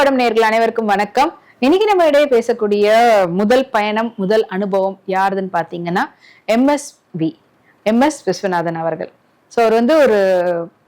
படம் நேர்கள் அனைவருக்கும் வணக்கம். இன்னைக்கு நம்ம இடையே பேசக்கூடிய முதல் பயணம் முதல் அனுபவம் யாருதுன்னு பார்த்தீங்கன்னா எம்எஸ்வி எம்எஸ் விஸ்வநாதன் அவர்கள். ஸோ அவர் வந்து ஒரு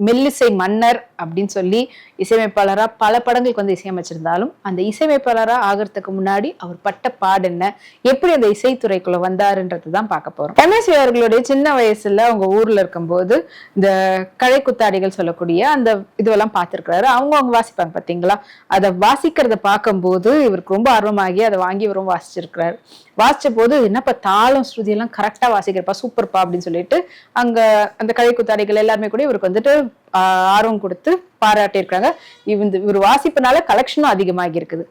மெல்லிசை மன்னர் அப்படின்னு சொல்லி இசையமைப்பாளராக பல படங்களுக்கு வந்து இசையமைச்சிருந்தாலும் அந்த இசையமைப்பாளராக ஆகிறதுக்கு முன்னாடி அவர் பட்ட பாடு என்ன? எப்படி அந்த இசைத்துறைக்குள்ள வந்தாருன்றது தான் பார்க்க போறோம். எம்எஸ்வி அவர்களுடைய சின்ன வயசுல அவங்க ஊர்ல இருக்கும்போது இந்த கழை குத்தாடிகள் சொல்லக்கூடிய அந்த இதுவெல்லாம் பார்த்துருக்கிறாரு. அவங்க அவங்க வாசிப்பாங்க பார்த்தீங்களா? அதை வாசிக்கிறத பார்க்கும்போது இவருக்கு ரொம்ப ஆர்வமாகி அதை வாங்கி இவரும் வாசிச்சிருக்கிறாரு. வாசிச்ச போது என்னப்பா தாளம் ஸ்ருதி எல்லாம் கரெக்டா வாசிக்கிறப்பா சூப்பர்ப்பா அப்படின்னு சொல்லிட்டு அங்க அந்த கழை குத்தாடிகள் எல்லாருமே கூட இவருக்கு வந்துட்டு ஆர்வம் கொடுத்து பாராட்டியிருக்காங்க இவந்து இவர் வாசிப்புனால கலெக்ஷனும் அதிகமாகி இருக்குது.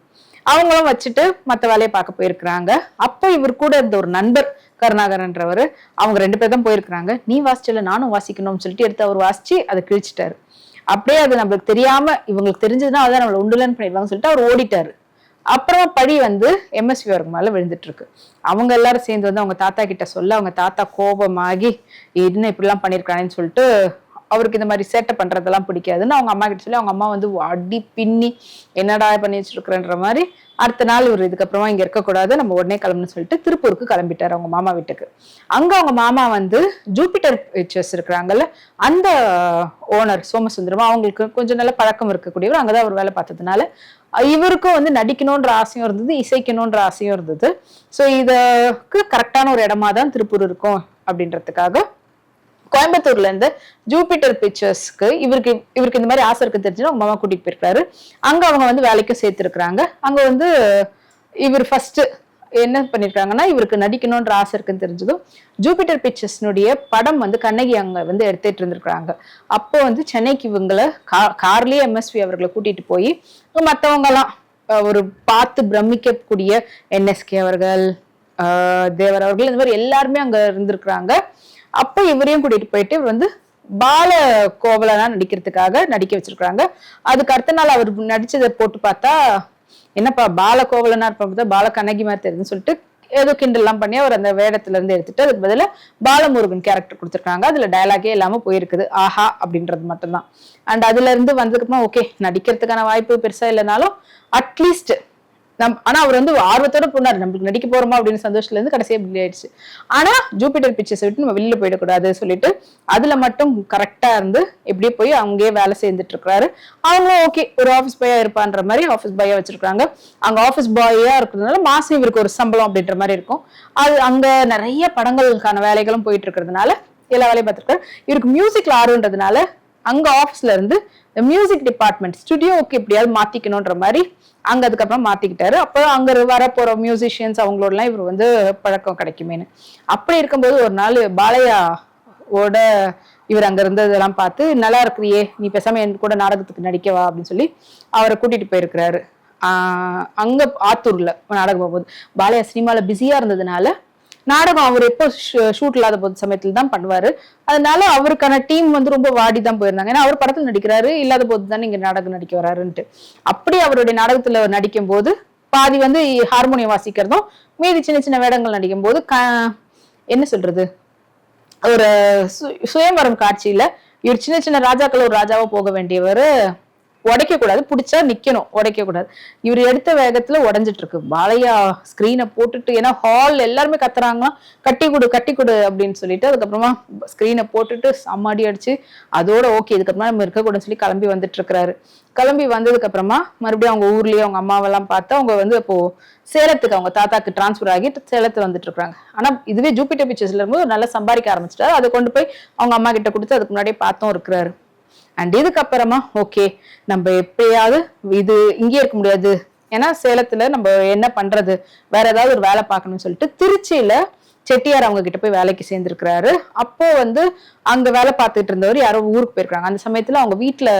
அவங்களும் வச்சுட்டு மற்ற வேலையை பார்க்க போயிருக்கிறாங்க. அப்போ இவர் கூட இருந்த ஒரு நண்பர் கருணாகரன்றவர் அவங்க ரெண்டு பேர் தான் போயிருக்கிறாங்க. நீ வாசிச்சல நானும் வாசிக்கணும்னு சொல்லிட்டு எடுத்து அவர் வாசிச்சு அதை கிழிச்சிட்டாரு. அப்படியே அது நம்மளுக்கு தெரியாம இவங்களுக்கு தெரிஞ்சதுன்னா அதான் நம்மளை உண்டுலன்னு பண்ணிடுவாங்கன்னு சொல்லிட்டு அவர் ஓடிட்டாரு. அப்புறமா படி வந்து எம்எஸ்வி அவருக்கு மேலே விழுந்துட்டு இருக்கு அவங்க எல்லாரும் சேர்ந்து வந்து அவங்க தாத்தா கிட்ட சொல்ல அவங்க தாத்தா கோபமாகி என்ன இப்படிலாம் பண்ணியிருக்கானேன்னு சொல்லிட்டு அவருக்கு இந்த மாதிரி சேட்டை பண்றதெல்லாம் பிடிக்காதுன்னு அவங்க அம்மா கிட்ட சொல்லி அவங்க அம்மா வந்து அடி பின்னி என்னடா பண்ணி வச்சிருக்கிறன்ற மாதிரி அடுத்த நாள் இவர் இதுக்கப்புறமா இங்க இருக்கக்கூடாது நம்ம உடனே கிளம்புன்னு சொல்லிட்டு திருப்பூருக்கு கிளம்பிட்டாரு அவங்க மாமா வீட்டுக்கு. அங்க அவங்க மாமா வந்து ஜூபிட்டர் பிக்சர்ஸ் இருக்கிறாங்கல்ல அந்த ஓனர் சோமசுந்தரமா அவங்களுக்கு கொஞ்சம் நல்ல பழக்கம் இருக்கக்கூடியவர் அங்கதான் அவர் வேலை பார்த்ததுனால இவருக்கும் வந்து நடிக்கணுன்ற ஆசையும் இருந்தது இசைக்கணுன்ற ஆசையும் இருந்தது. ஸோ இதுக்கு கரெக்டான ஒரு இடமா தான் திருப்பூர் இருக்கும் அப்படின்றதுக்காக கோயம்புத்தூர்ல இருந்து ஜூபிட்டர் பிக்சர்ஸ்க்கு இவருக்கு இவருக்கு இந்த மாதிரி ஆசை இருக்கு தெரிஞ்சுன்னா உங்க மாமா கூட்டிட்டு போயிருக்காரு. அங்க அவங்க வந்து வேலைக்கும் சேர்த்திருக்கிறாங்க. அங்க வந்து இவர் ஃபர்ஸ்ட் என்ன பண்ணிருக்காங்கன்னா இவருக்கு நடிக்கணும்ன்ற ஆசை இருக்குன்னு தெரிஞ்சதும் ஜூபிட்டர் பிக்சர்ஸ்னுடைய படம் வந்து கண்ணகி அங்க வந்து எடுத்துட்டு இருந்திருக்கிறாங்க. அப்போ வந்து சென்னைக்கு இவங்களை கா கார்லயே எம்எஸ்வி அவர்களை கூட்டிட்டு போய் மற்றவங்க எல்லாம் ஒரு பார்த்து பிரமிக்கக்கூடிய என்எஸ்கே அவர்கள் தேவர் அவர்கள் இந்த மாதிரி எல்லாருமே அங்க இருந்திருக்கிறாங்க. அப்போ இவரையும் கூட்டிட்டு போயிட்டு இவர் வந்து பால கோவலனா நடிக்கிறதுக்காக நடிக்க வச்சிருக்கிறாங்க. அதுக்கு அடுத்த நாள் அவர் நடிச்சதை போட்டு பார்த்தா என்னப்பா பால கோவலனா இருப்பா பால கண்ணகி மாதிரி தெரியுதுன்னு சொல்லிட்டு ஏதோ கிண்டல்லாம் பண்ணி அவர் அந்த வேடத்துல இருந்து எடுத்துட்டு அதுக்கு பதில பாலமுருகன் கேரக்டர் கொடுத்துருக்காங்க. அதுல டயலாகே இல்லாம போயிருக்குது. ஆஹா அப்படின்றது மட்டும்தான். அண்ட் அதுல இருந்து வந்ததுக்கு ஓகே நடிக்கிறதுக்கான வாய்ப்பு பெருசா இல்லைனாலும் அட்லீஸ்ட் நம் ஆனா அவர் வந்து ஆர்வத்தோட போனார். நம்மளுக்கு நடிக்க போறோமா அப்படின்னு சந்தோஷத்துல இருந்து கடைசியா இப்படி ஆயிடுச்சு. ஆனா ஜூபிட்டர் பிக்சர்ஸ் விட்டு நம்ம வெளியில போயிடக்கூடாது சொல்லிட்டு அதுல மட்டும் கரெக்டா இருந்து எப்படியே போய் அங்கேயே வேலை செய்துட்டு இருக்கிறாரு. அவங்களும் ஓகே ஒரு ஆஃபீஸ் பாயா இருப்பான்ற மாதிரி ஆஃபீஸ் பாயா வச்சிருக்காங்க அங்க ஆஃபீஸ் பாயா இருக்கிறதுனால மாசம் இவருக்கு ஒரு சம்பளம் அப்படின்ற மாதிரி இருக்கும். அது அங்க நிறைய படங்களுக்கான வேலைகளும் போயிட்டு இருக்கிறதுனால எல்லா வேலையும் பார்த்துருக்காரு. இவருக்கு மியூசிக்ல ஆர்வன்றதுனால அங்க ஆஃபீஸ்ல இருந்து மியூசிக் டிபார்ட்மெண்ட் ஸ்டுடியோவுக்கு எப்படியாவது மாத்திக்கணும்ன்ற மாதிரி அங்க அதுக்கப்புறம் மாத்திக்கிட்டாரு. அப்போ அங்க வர போற மியூசிஷியன்ஸ் அவங்களோடலாம் இவர் வந்து பழக்கம் கிடைக்குமேனு அப்படி இருக்கும்போது ஒரு நாள் பாலையா ஓட இவர் அங்க இருந்ததெல்லாம் பார்த்து நல்லா இருக்கிறியே நீ பேசாம என் கூட நாடகத்துக்கு நடிக்கவா அப்படின்னு சொல்லி அவரை கூட்டிட்டு போயிருக்கிறாரு. ஆஹ் அங்க ஆத்தூர்ல நாடகம் போகும்போது. பாலையா சினிமால பிஸியா இருந்ததுனால நாடகம் அவர் எப்போ ஷூட் இல்லாத போது சமயத்துல தான் பண்ணுவாரு. அதனால அவருக்கான டீம் வந்து ரொம்ப வாடி தான் போயிருந்தாங்க. ஏன்னா அவர் படத்தில் நடிக்கிறாரு இல்லாத போது தான் இங்க நாடகம் நடிக்க வராருன்ட்டு. அப்படி அவருடைய நாடகத்துல நடிக்கும் போது பாதி வந்து ஹார்மோனியம் வாசிக்கிறதும் மீதி சின்ன சின்ன வேடங்கள் நடிக்கும் போது என்ன சொல்றது? ஒரு சு- சுயம்பரம் காட்சியில இவர் சின்ன சின்ன ராஜாக்கள் ஒரு ராஜாவா போக வேண்டியவர் உடைக்க கூடாது பிடிச்சா நிக்கணும். உடைக்க கூடாது இவர் எடுத்த வேகத்துல உடஞ்சிட்டு இருக்கு பாலையா ஸ்கிரீனை போட்டுட்டு ஏன்னா ஹால் எல்லாருமே கத்துறாங்களாம் கட்டி கொடு கட்டி கொடு அப்படின்னு சொல்லிட்டு அதுக்கப்புறமா ஸ்கிரீனை போட்டுட்டு சம்மாடி அடிச்சு அதோட ஓகே இதுக்கப்புறமா நம்ம இருக்கக்கூடாதுன்னு சொல்லி கிளம்பி வந்துட்டு இருக்கிறாரு கிளம்பி வந்ததுக்கு அப்புறமா மறுபடியும் அவங்க ஊர்லயே அவங்க அம்மாவெல்லாம் பார்த்து அவங்க வந்து இப்போ சேலத்துக்கு அவங்க தாத்தாக்கு டிரான்ஸ்ஃபர் ஆகி சேலத்து வந்துட்டு இருக்காங்க ஆனா இதுவே ஜூபிட்டர் பிக்சர்ஸ்ல இருக்கும்போது நல்லா சம்பாதிக்க ஆரம்பிச்சிட்டாரு. அதை கொண்டு போய் அவங்க அம்மா கிட்ட கொடுத்து அதுக்கு முன்னாடியே பார்த்தும் இருக்கிறாரு. அண்ட் இதுக்கப்புறமா ஓகே நம்ம எப்பயாவது இது இங்கேயே இருக்க முடியாது. ஏன்னா சேலத்துல நம்ம என்ன பண்றது? வேற ஏதாவது ஒரு வேலை பார்க்கணும்னு சொல்லிட்டு திருச்சியில செட்டியார் அவங்க கிட்ட போய் வேலைக்கு சேர்ந்திருக்கிறாரு. அப்போ வந்து அங்க வேலை பார்த்துட்டு இருந்தவர் யாரோ ஊருக்கு போயிருக்காங்க அந்த சமயத்துல அவங்க வீட்டுல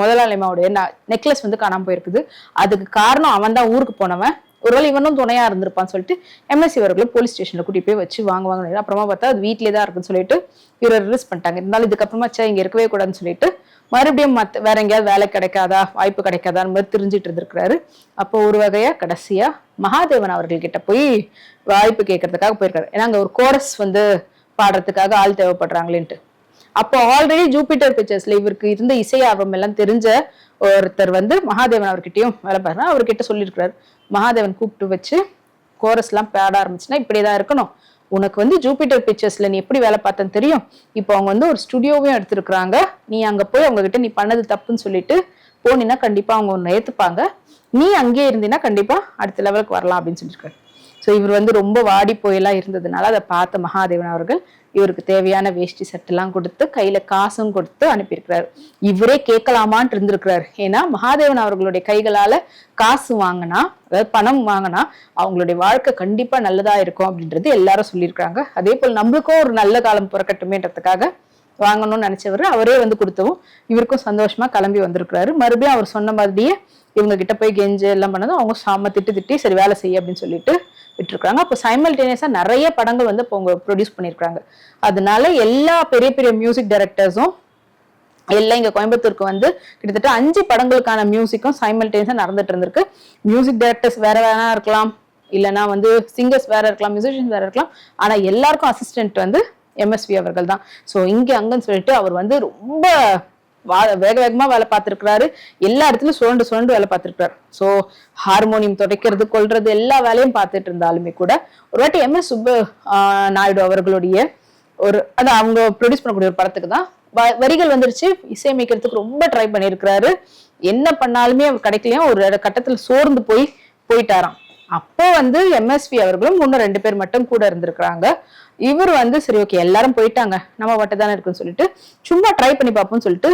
முதலாளிமாவுடைய நெக்லஸ் வந்து காணாம போயிருக்குது. அதுக்கு காரணம் அவன் தான் ஊருக்கு போனவன். ஒருவேளை இவனும் துணையா இருந்திருப்பான்னு சொல்லிட்டு எம்எஸ்சி அவர்களை போலீஸ் ஸ்டேஷன்ல கூட்டிட்டு போய் வச்சு வாங்குவாங்க அப்புறமா பார்த்தா அது வீட்லயே தான் இருக்குன்னு சொல்லிட்டு இவரை ரிலீஸ் பண்ணிட்டாங்க. இருந்தாலும் இதுக்கப்புறமா சே இங்க இருக்கவே கூடாதுன்னு சொல்லிட்டு மறுபடியும் மத்த வேற எங்கேயாவது வேலை கிடைக்காதா வாய்ப்பு கிடைக்காதான்னு மாதிரி தெரிஞ்சுட்டு இருந்திருக்கிறாரு. அப்போ ஒரு வகையா கடைசியா மகாதேவன் அவர்கள்கிட்ட போய் வாய்ப்பு கேட்கறதுக்காக போயிருக்காரு. ஏன்னா அங்க ஒரு கோரஸ் வந்து பாடுறதுக்காக ஆள் தேவைப்படுறாங்களேன்ட்டு. அப்போ ஆல்ரெடி ஜூபிட்டர் பிக்சர்ஸ்ல இவருக்கு இருந்த இசை ஆர்வம் எல்லாம் தெரிஞ்ச ஒருத்தர் வந்து மகாதேவன் அவர்கிட்டயும் வேலை பாருங்க. அவர்கிட்ட சொல்லியிருக்கிறாரு. மகாதேவன் கூப்பிட்டு வச்சு கோரஸ் எல்லாம் பாட ஆரம்பிச்சுன்னா இப்படிதான் இருக்கணும். உனக்கு வந்து ஜூபிட்டர் பிக்சர்ஸ்ல நீ எப்படி வேலை பார்த்தேன்னு தெரியும். இப்போ அவங்க வந்து ஒரு ஸ்டுடியோவையும் எடுத்திருக்கிறாங்க. நீ அங்க போய் அவங்க கிட்ட நீ பண்ணது தப்புன்னு சொல்லிட்டு போனீன்னா கண்டிப்பா அவங்க உன்னை ஏத்துப்பாங்க. நீ அங்கேயே இருந்தீன்னா கண்டிப்பா அடுத்த லெவலுக்கு வரலாம் அப்படின்னு சொல்லியிருக்காரு. ஸோ இவர் வந்து ரொம்ப வாடி போயெல்லாம் இருந்ததுனால அதை பார்த்த மகாதேவன் அவர்கள் இவருக்கு தேவையான வேஷ்டி சட்டெல்லாம் கொடுத்து கையில காசும் கொடுத்து அனுப்பியிருக்கிறாரு. இவரே கேட்கலாமான் இருந்திருக்கிறார். ஏன்னா மகாதேவன் அவர்களுடைய கைகளால காசு வாங்கினா அதாவது பணம் வாங்கினா அவங்களுடைய வாழ்க்கை கண்டிப்பா நல்லதா இருக்கும் அப்படின்றது எல்லாரும் சொல்லியிருக்கிறாங்க. அதே போல் நம்மளுக்கும் ஒரு நல்ல காலம் பிறக்கட்டுமேன்றதுக்காக வாங்கணும்னு நினைச்சவர் அவரே வந்து கொடுத்தவும் இவருக்கும் சந்தோஷமா கிளம்பி வந்திருக்கிறாரு. மறுபடியும் அவர் சொன்ன மாதிரியே இவங்க கிட்ட போய் கெஞ்சு எல்லாம் பண்ணதும் அவங்க சாம திட்டு திட்டி சரி வேலை செய்ய அப்படின்னு சொல்லிட்டு விட்டுருக்காங்க. அப்போ சைமல்டேனியஸாக நிறைய படங்கள் வந்து இப்போ அவங்க ப்ரொடியூஸ் பண்ணியிருக்காங்க அதனால எல்லா பெரிய பெரிய மியூசிக் டைரக்டர்ஸும் எல்லாம் இங்கே கோயம்புத்தூருக்கு வந்து கிட்டத்தட்ட அஞ்சு படங்களுக்கான மியூசிக்கும் சைமல்டேனியஸாக நடந்துட்டு இருந்திருக்கு. மியூசிக் டைரக்டர்ஸ் வேற வேணா இருக்கலாம். இல்லைன்னா வந்து சிங்கர்ஸ் வேற இருக்கலாம் மியூசிஷியன்ஸ் வேற இருக்கலாம். ஆனால் எல்லாருக்கும் அசிஸ்டன்ட் வந்து எம்எஸ்வி அவர்கள் தான். ஸோ இங்கே அங்கன்னு சொல்லிட்டு அவர் வந்து ரொம்ப வேக வேகமா வேலை பார்த்திருக்கிறாரு. எல்லா இடத்துலயும் சுரண்டு சுரண்டு வேலை பார்த்திருக்கிறாரு. ஸோ ஹார்மோனியம் துடைக்கிறது கொள்றது எல்லா வேலையும் பார்த்துட்டு இருந்தாலுமே கூட ஒரு வாட்டி எம் எஸ் சுப்பு நாயுடு அவர்களுடைய ஒரு அது அவங்க ப்ரொடியூஸ் பண்ணக்கூடிய ஒரு படத்துக்கு தான் வ- வரிகள் வந்துருச்சு. இசையமைக்கிறதுக்கு ரொம்ப ட்ரை பண்ணியிருக்கிறாரு என்ன பண்ணாலுமே அவர் கிடைக்கலையும் ஒரு கட்டத்துல சோர்ந்து போய் போயிட்டாராம். அப்போ வந்து எம்எஸ்பி அவர்களும் இன்னும் ரெண்டு பேர் மட்டும் கூட இருந்திருக்கிறாங்க. இவர் வந்து சரி ஓகே எல்லாரும் போயிட்டாங்க. நம்ம மட்டும் தானே இருக்குன்னு சொல்லிட்டு சும்மா ட்ரை பண்ணி பார்ப்போம்னு சொல்லிட்டு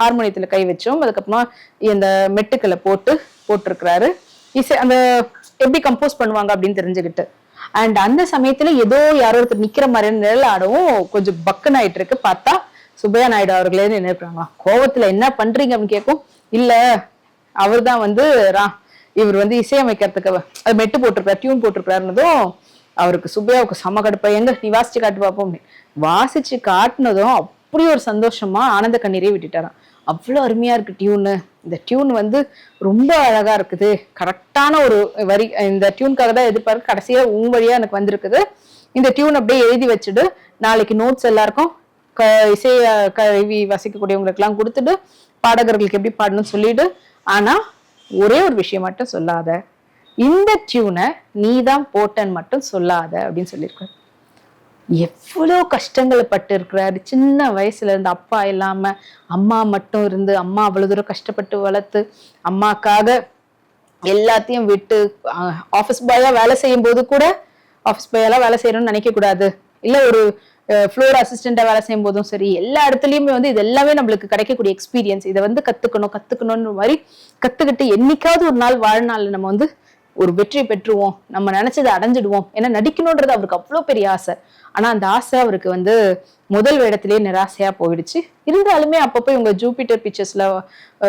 ஹார்மோனியத்துல கை வச்சோம். அதுக்கப்புறமா இந்த மெட்டுக்களை போட்டு போட்டிருக்கிறாரு. இசை அந்த எப்படி கம்போஸ் பண்ணுவாங்க அப்படின்னு தெரிஞ்சுக்கிட்டு. அண்ட் அந்த சமயத்துல ஏதோ யாரோ ஒருத்தர் நிக்கிற மாதிரியான நிழல் ஆடவும் கொஞ்சம் பக்குன்னு ஆயிட்டு இருக்கு. பார்த்தா சுபையா நாயுடு அவர்களே நினைக்கிறாங்களா? கோவத்துல என்ன பண்றீங்க அப்படின்னு கேட்கும். இல்ல அவர்தான் வந்து ரா- இவர் வந்து இசையமைக்கிறதுக்கு அது மெட்டு போட்டிருக்காரு டியூன் போட்டிருக்காருன்னதும் அவருக்கு சுபையாவுக்கு செம கடுப்பா எங்க நீ வாசிச்சு காட்டு பார்ப்போம் வாசிச்சு காட்டுனதும் அப்படி ஒரு சந்தோஷமா ஆனந்த கண்ணீரே விட்டுட்டாராம். அவ்வளோ அருமையா இருக்கு டியூனு. இந்த டியூன் வந்து ரொம்ப அழகா இருக்குது. கரெக்டான ஒரு வரி இந்த டியூனுக்காக தான் எதிர்பார்க்க. கடைசியா உன் வழியா எனக்கு வந்திருக்குது. இந்த டியூன் அப்படியே எழுதி வச்சுடு நாளைக்கு நோட்ஸ் எல்லாருக்கும் க இசை கல்வி வசிக்கக்கூடியவங்களுக்கெல்லாம் கொடுத்துட்டு பாடகர்களுக்கு எப்படி பாடணும்னு சொல்லிடு ஆனா ஒரே ஒரு விஷயம் மட்டும் சொல்லாத. இந்த டியூனை நீ தான் போட்டன்னு மட்டும் சொல்லாத அப்படின்னு சொல்லியிருக்காரு. எவ்வளோ கஷ்டங்களை பட்டு இருக்கிறாரு சின்ன வயசுல இருந்து அப்பா இல்லாம அம்மா மட்டும் இருந்து அம்மா அவ்வளவு தூரம் கஷ்டப்பட்டு வளர்த்து அம்மாக்காக எல்லாத்தையும் விட்டு ஆஃபீஸ் பாயா வேலை செய்யும் போது கூட ஆஃபீஸ் பாயெல்லாம் வேலை செய்யணும்னு நினைக்க கூடாது. இல்ல ஒரு ஃப்ளோர் அசிஸ்டண்டா வேலை செய்யும் போதும் சரி எல்லா இடத்துலயுமே வந்து இது எல்லாமே நம்மளுக்கு கிடைக்கக்கூடிய எக்ஸ்பீரியன்ஸ் இதை வந்து கத்துக்கணும் கத்துக்கணும்னு மாதிரி கத்துக்கிட்டு என்னைக்காவது ஒரு நாள் வாழ்நாள் நம்ம வந்து ஒரு வெற்றி பெற்றுவோம் நம்ம நினைச்சதை அடைஞ்சிடுவோம் ஏன்னா நடிக்கணுன்றது அவருக்கு அவ்வளோ பெரிய ஆசை. ஆனா அந்த ஆசை அவருக்கு வந்து முதல் வேடத்திலேயே நிராசையா போயிடுச்சு. இருந்தாலுமே அப்பப்போ இவங்க ஜூபிட்டர் பிக்சர்ஸ்ல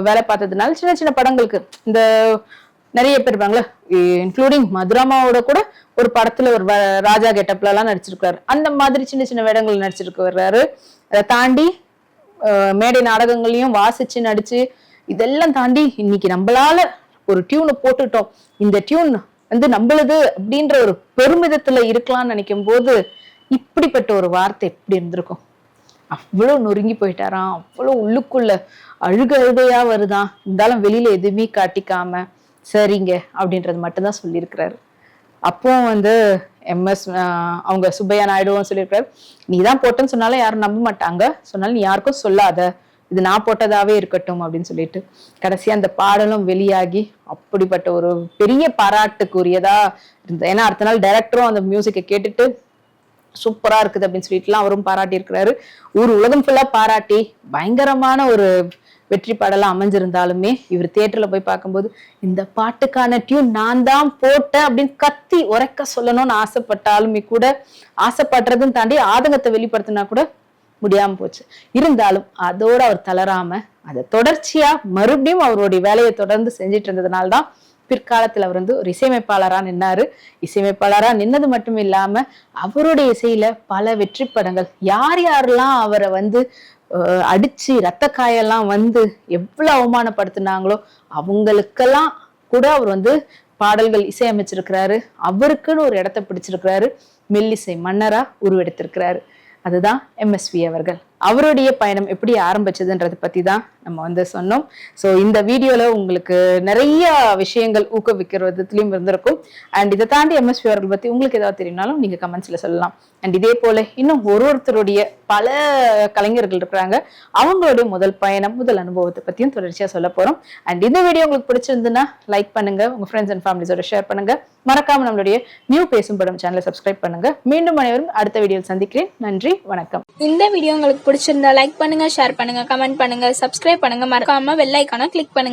வேலை பார்த்ததுனால சின்ன சின்ன படங்களுக்கு இந்த நிறைய பேர் இருப்பாங்களே இன்க்ளூடிங் மதுராமாவோட கூட ஒரு படத்துல ஒரு ராஜா கெட்டப்லலாம் நடிச்சிருக்காரு அந்த மாதிரி சின்ன சின்ன வேடங்கள் நடிச்சிருக்கு வர்றாரு அதை தாண்டி மேடை நாடகங்களையும் வாசிச்சு நடிச்சு இதெல்லாம் தாண்டி இன்னைக்கு நம்மளால ஒரு டியூனை போட்டுட்டோம். இந்த டியூன் வந்து நம்மளது அப்படின்ற ஒரு பெருமிதத்துல இருக்கலாம்னு நினைக்கும் போது இப்படிப்பட்ட ஒரு வார்த்தை எப்படி இருந்திருக்கும்? அவ்வளோ நொறுங்கி போயிட்டாராம். அவ்வளோ உள்ளுக்குள்ள அழுக அழுகையா வருதான் இருந்தாலும் வெளியில எதுவுமே காட்டிக்காம சரிங்க அப்படின்றது மட்டும்தான் சொல்லியிருக்கிறாரு. அப்போ வந்து எம்எஸ் அவங்க சுப்பையா நாயுடுவும் சொல்லியிருக்காரு நீ தான் போட்டேன்னு சொன்னாலும் யாரும் நம்ப மாட்டாங்க. சொன்னாலும் நீ யாருக்கும் சொல்லாத. இது நான் போட்டதாவே இருக்கட்டும் அப்படின்னு சொல்லிட்டு கடைசியா அந்த பாடலும் வெளியாகி அப்படிப்பட்ட ஒரு பெரிய பாராட்டுக்குரியதா இருந்தது. ஏன்னா அடுத்த நாள் டைரக்டரும் அந்த மியூசிக்கை கேட்டுட்டு சூப்பரா இருக்குது அப்படின்னு சொல்லிட்டுலாம் அவரும் பாராட்டி இருக்கிறாரு ஊர் உலகம் ஃபுல்லா பாராட்டி பயங்கரமான ஒரு வெற்றி பாடலாம் அமைஞ்சிருந்தாலுமே இவர் தியேட்டர்ல போய் பார்க்கும்போது இந்த பாட்டுக்கான டியூன் நான் தான் போட்டேன் அப்படின்னு கத்தி உரைக்க சொல்லணும்னு ஆசைப்பட்டாலுமே கூட ஆசைப்படுறதும் தாண்டி ஆதங்கத்தை வெளிப்படுத்தினா கூட முடியாம போச்சு. இருந்தாலும் அதோட அவர் தளராம அதை தொடர்ச்சியா மறுபடியும் அவருடைய வேலையை தொடர்ந்து செஞ்சிட்டு இருந்ததுனால தான் பிற்காலத்தில் அவர் வந்து ஒரு இசையமைப்பாளராக நின்னாரு. இசையமைப்பாளராக நின்னது மட்டும் இல்லாம அவருடைய இசையில பல வெற்றி படங்கள் யார் யாரெல்லாம் அவரை வந்து அடிச்சு ரத்த காயெல்லாம் வந்து எவ்வளவு அவமானப்படுத்தினாங்களோ அவங்களுக்கெல்லாம் கூட அவர் வந்து பாடல்கள் இசையமைச்சிருக்கிறாரு. அவருக்குன்னு ஒரு இடத்த பிடிச்சிருக்கிறாரு. மெல்லிசை மன்னரா உருவெடுத்திருக்கிறாரு. அதுதான் எம்எஸ்வி அவர்கள். அவருடைய பயணம் எப்படி ஆரம்பிச்சதுன்றதை பத்தி தான் நம்ம வந்து சொன்னோம். ஸோ இந்த வீடியோல உங்களுக்கு நிறைய விஷயங்கள் ஊக்குவிக்கிற விதத்துலயும் இருந்திருக்கும். அண்ட் இதை தாண்டி எம்எஸ்பி அவர்கள் பத்தி உங்களுக்கு ஏதாவது தெரியும்னாலும் நீங்க கமெண்ட்ஸ்ல சொல்லலாம். அண்ட் இதே போல இன்னும் ஒரு ஒருத்தருடைய பல கலைஞர்கள் இருக்கிறாங்க. அவங்களுடைய முதல் பயணம் முதல் அனுபவத்தை பற்றியும் தொடர்ச்சியா சொல்ல போறோம். அண்ட் இந்த வீடியோ உங்களுக்கு பிடிச்சிருந்துன்னா லைக் பண்ணுங்க. உங்க ஃப்ரெண்ட்ஸ் அண்ட் ஃபேமிலிஸோட ஷேர் பண்ணுங்க. மறக்காமல் நம்மளுடைய நியூ பேசும் படம் சேனலை சப்ஸ்கிரைப் பண்ணுங்க. மீண்டும் அனைவரும் அடுத்த வீடியோவில் சந்திக்கிறேன். நன்றி வணக்கம். இந்த வீடியோ உங்களுக்கு பிடிச்சிருந்தா லைக் பண்ணுங்க ஷேர் பண்ணுங்க கமெண்ட் பண்ணுங்க சப்ஸ்கிரைப் பண்ணுங்க. மறக்காம பெல் ஐக்கானை கிளிக் பண்ணுங்க.